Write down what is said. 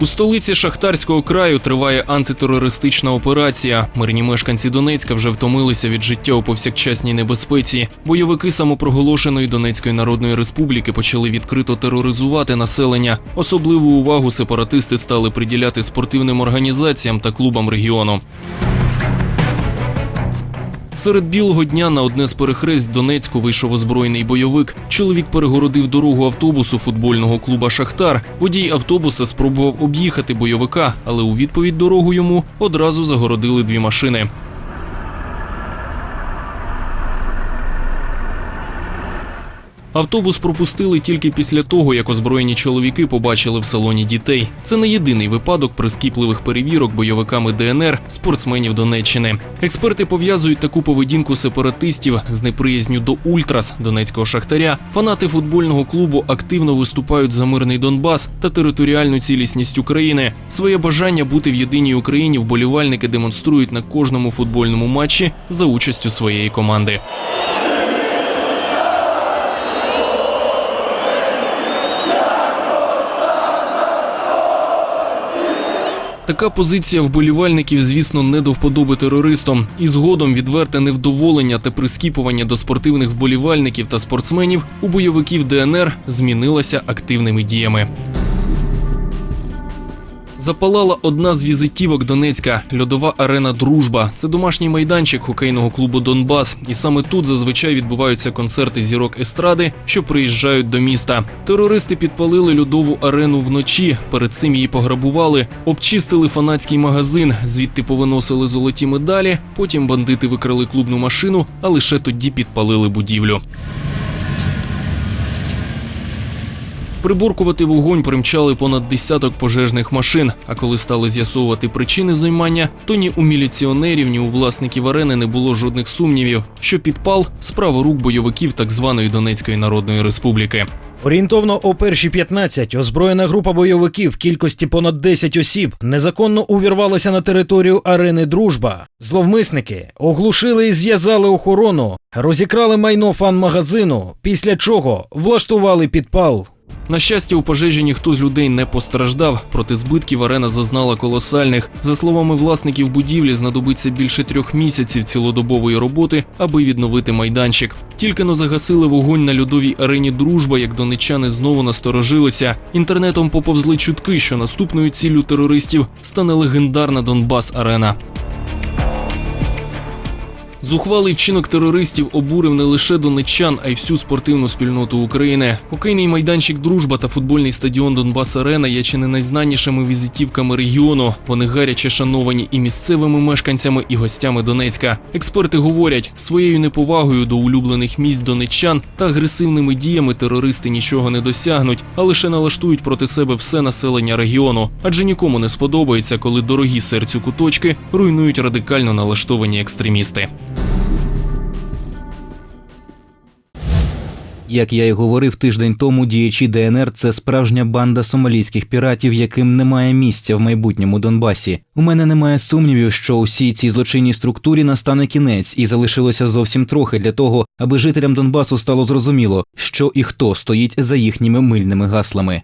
У столиці Шахтарського краю триває антитерористична операція. Мирні мешканці Донецька вже втомилися від життя у повсякчасній небезпеці. Бойовики самопроголошеної Донецької Народної Республіки почали відкрито тероризувати населення. Особливу увагу сепаратисти стали приділяти спортивним організаціям та клубам регіону. Серед білого дня на одне з перехресть в Донецьку вийшов озброєний бойовик. Чоловік перегородив дорогу автобусу футбольного клуба Шахтар. Водій автобуса спробував об'їхати бойовика, але у відповідь дорогу йому одразу загородили дві машини. Автобус пропустили тільки після того, як озброєні чоловіки побачили в салоні дітей. Це не єдиний випадок прискіпливих перевірок бойовиками ДНР спортсменів Донеччини. Експерти пов'язують таку поведінку сепаратистів з неприязню до ультрас донецького шахтаря. Фанати футбольного клубу активно виступають за мирний Донбас та територіальну цілісність України. Своє бажання бути в єдиній Україні вболівальники демонструють на кожному футбольному матчі за участю своєї команди. Така позиція вболівальників, звісно, не до вподоби терористам, і згодом відверте невдоволення та прискіпування до спортивних вболівальників та спортсменів у бойовиків ДНР змінилася активними діями. Запалала одна з візитівок Донецька льодова арена Дружба. Це домашній майданчик хокейного клубу Донбас. І саме тут зазвичай відбуваються концерти зірок естради, що приїжджають до міста. Терористи підпалили льодову арену вночі. Перед цим її пограбували, обчистили фанатський магазин, звідти повиносили золоті медалі. Потім бандити викрали клубну машину, а лише тоді підпалили будівлю. Приборкувати вогонь примчали понад десяток пожежних машин. А коли стали з'ясовувати причини займання, то ні у міліціонерів, ні у власників арени не було жодних сумнівів, що підпал справа рук бойовиків так званої Донецької Народної Республіки. Орієнтовно о першій 15 озброєна група бойовиків кількості понад 10 осіб незаконно увірвалася на територію арени Дружба. Зловмисники оглушили і зв'язали охорону, розікрали майно фан-магазину, після чого влаштували підпал. На щастя, у пожежі ніхто з людей не постраждав, проте збитків арена зазнала колосальних. За словами власників будівлі, знадобиться більше трьох місяців цілодобової роботи, аби відновити майданчик. Тільки но загасили вогонь на льодовій арені Дружба, як донечани знову насторожилися. Інтернетом поповзли чутки, що наступною ціллю терористів стане легендарна Донбас Арена. Зухвалий вчинок терористів обурив не лише донеччан, а й всю спортивну спільноту України. Хокейний майданчик Дружба та футбольний стадіон Донбас Арена є чи не найзнанішими візитівками регіону. Вони гаряче шановані і місцевими мешканцями, і гостями Донецька. Експерти говорять, своєю неповагою до улюблених місць донеччан та агресивними діями терористи нічого не досягнуть, а лише налаштують проти себе все населення регіону. Адже нікому не сподобається, коли дорогі серцю куточки руйнують радикально налаштовані екстремісти. Як я й говорив тиждень тому, діячі ДНР це справжня банда сомалійських піратів, яким немає місця в майбутньому Донбасі. У мене немає сумнівів, що усій цій злочинній структурі настане кінець, і залишилося зовсім трохи для того, аби жителям Донбасу стало зрозуміло, що і хто стоїть за їхніми мильними гаслами.